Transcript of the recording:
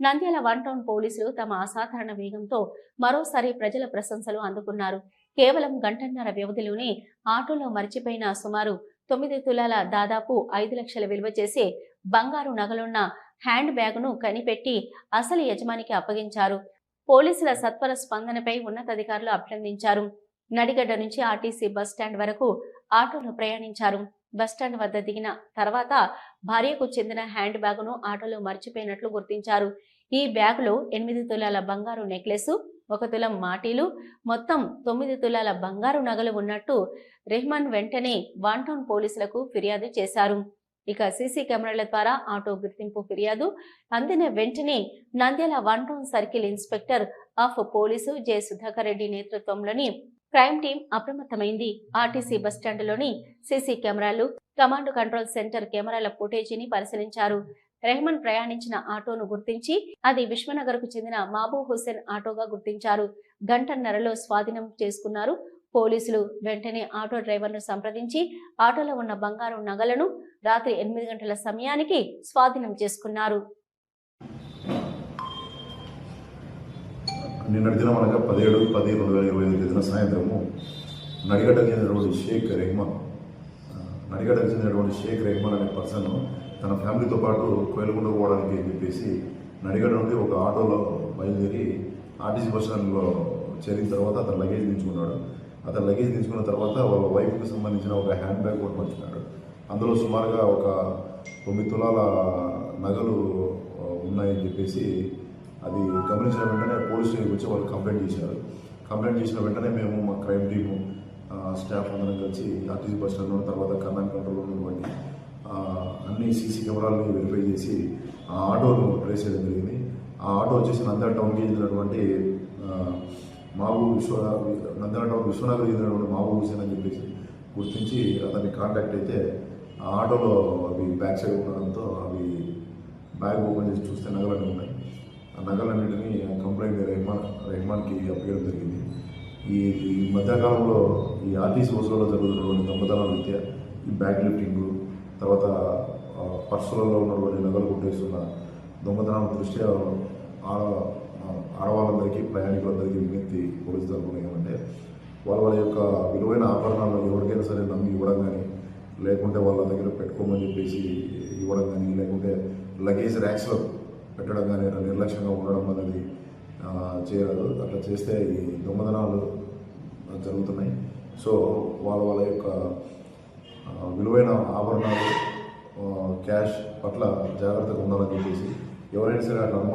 Nandyal one town పోలీసులు తమ అసాధారణ వేగంతో మరోసారి ప్రజల ప్రశంసలు అందుకున్నారు. కేవలం గంటన్నర వ్యవధిలోనే ఆటోలో మరిచిపోయిన సుమారు తొమ్మిది తులాల దాదాపు ఐదు లక్షల విలువ చేసే బంగారు నగలున్న హ్యాండ్ బ్యాగ్ను కనిపెట్టి అసలు యజమానికి అప్పగించారు. పోలీసుల సత్వర స్పందనపై ఉన్నతాధికారులు అభినందించారు. నడిగడ్డ నుంచి ఆర్టీసీ బస్ స్టాండ్ వరకు ఆటోలో ప్రయాణించారు. బస్టాండ్ వద్ద దిగిన తర్వాత భార్యకు చెందిన హ్యాండ్ బ్యాగును ఆటోలో మర్చిపోయినట్లు గుర్తించారు. ఈ బ్యాగులో ఎనిమిది తులాల బంగారు నెక్లెస్ ఒక తులం మాటీలు మొత్తం తొమ్మిది తులాల బంగారు నగలు ఉన్నట్టు రెహమాన్ వెంటనే వన్ టౌన్ పోలీసులకు ఫిర్యాదు చేశారు. ఇక సీసీ కెమెరాల ద్వారా ఆటో గుర్తింపు ఫిర్యాదు అందిన వెంటనే Nandyal one town circle inspector of police J Sudhakar Reddy నేతృత్వంలోని క్రైమ్ టీం అప్రమత్తమైంది. ఆర్టీసీ బస్టాండ్లోని సీసీ కెమెరాలు కమాండ్ కంట్రోల్ సెంటర్ కెమెరాల ఫుటేజీని పరిశీలించారు. రెహమాన్ ప్రయాణించిన ఆటోను గుర్తించి అది విశ్వనగర్కు చెందిన మాబూ హుస్సేన్ ఆటోగా గుర్తించారు. గంటన్నరలో స్వాధీనం చేసుకున్నారు పోలీసులు. వెంటనే ఆటో డ్రైవర్ను సంప్రదించి ఆటోలో ఉన్న బంగారు నగలను రాత్రి ఎనిమిది గంటల సమయానికి స్వాధీనం చేసుకున్నారు. నిన్నటి దినం అనగా పదిహేడు పది రెండు వేల ఇరవై ఐదు దిన సాయంత్రము నడిగడ్డకు చెందినటువంటి షేక్ రెహమాన్. ఆ, నడిగడ్డకు చెందినటువంటి షేక్ రెహమాన్ అనే పర్సన్ తన ఫ్యామిలీతో పాటు కోయలకుండ పోవడానికి అని చెప్పేసి నడిగడ్డ నుండి ఒక ఆటోలో బయలుదేరి ఆర్టీసీ బస్ స్టాండ్లో చేరిన తర్వాత అతను లగేజ్ దించుకున్నాడు. అతను లగేజ్ దించుకున్న తర్వాత వాళ్ళ వైఫ్కి సంబంధించిన ఒక హ్యాండ్ బ్యాగ్ కూడా పంచుకున్నాడు అందులో సుమారుగా ఒక తొమ్మిది తులాల నగలు ఉన్నాయని చెప్పేసి అది గమనించిన వెంటనే పోలీస్ స్టేషన్కి వచ్చి వాళ్ళు కంప్లైంట్ చేశారు. కంప్లైంట్ చేసిన వెంటనే మేము మా క్రైమ్ టీము స్టాఫ్ అందరం కలిసి ఆర్టీసీ బస్ స్టాండ్ తర్వాత కమాండ్ కంట్రోల్ ఉన్నటువంటి అన్ని సీసీ కెమెరాలను వెరిఫై చేసి ఆ ఆటోను ట్రేస్ చేయడం జరిగింది. ఆ ఆటో వచ్చేసి నంద్యాల టౌన్కి చెందినటువంటి ఆ, మాబు విశ్వ నంద్యాల టౌన్ విశ్వనగర్ చెందినటువంటి మాబు హుసేన్ అని చెప్పేసి గుర్తించి అతన్ని కాంటాక్ట్ అయితే ఆ ఆటోలో అవి బ్యాక్ సైడ్ ఉండడంతో అవి బ్యాగ్ ఓపెన్ చేసి చూస్తే నగలన్నీ ఉన్నాయి. నగలన్నింటినీ కంప్లైంట్ రెహమాన్ రెహమాన్కి అప్పగడం జరిగింది. ఈ ఈ మధ్యకాలంలో ఈ ఆర్టీసీ బస్సులలో జరుగుతున్నటువంటి దొంగతనాల రీత్యా ఈ బ్యాగ్ లిఫ్టింగ్ తర్వాత పర్సులలో ఉన్నటువంటి నగలు కొట్టేస్తున్న దొంగతనాల దృష్ట్యా ఆడ ఆడవాళ్ళందరికీ ప్రయాణికులందరికీ విజ్ఞప్తి పోలీసు తరఫున ఏమంటే వాళ్ళ వాళ్ళ యొక్క విలువైన ఆభరణాలు ఎవరికైనా సరే నమ్మి ఇవ్వడం కానీ లేకుంటే వాళ్ళ దగ్గర పెట్టుకోమని చెప్పేసి ఇవ్వడం కానీ లేకుంటే లగేజ్ ర్యాక్స్లో పెట్టడం కానీ అట్లా నిర్లక్ష్యంగా ఉండడం అనేది చేయరాదు. అట్లా చేస్తే ఈ దొంగతనాలు జరుగుతున్నాయి. సో వాళ్ళ వాళ్ళ యొక్క విలువైన ఆభరణాలు క్యాష్ పట్ల జాగ్రత్తగా ఉండాలని చెప్పేసి ఎవరైనా సరే అట్లా అనుమానం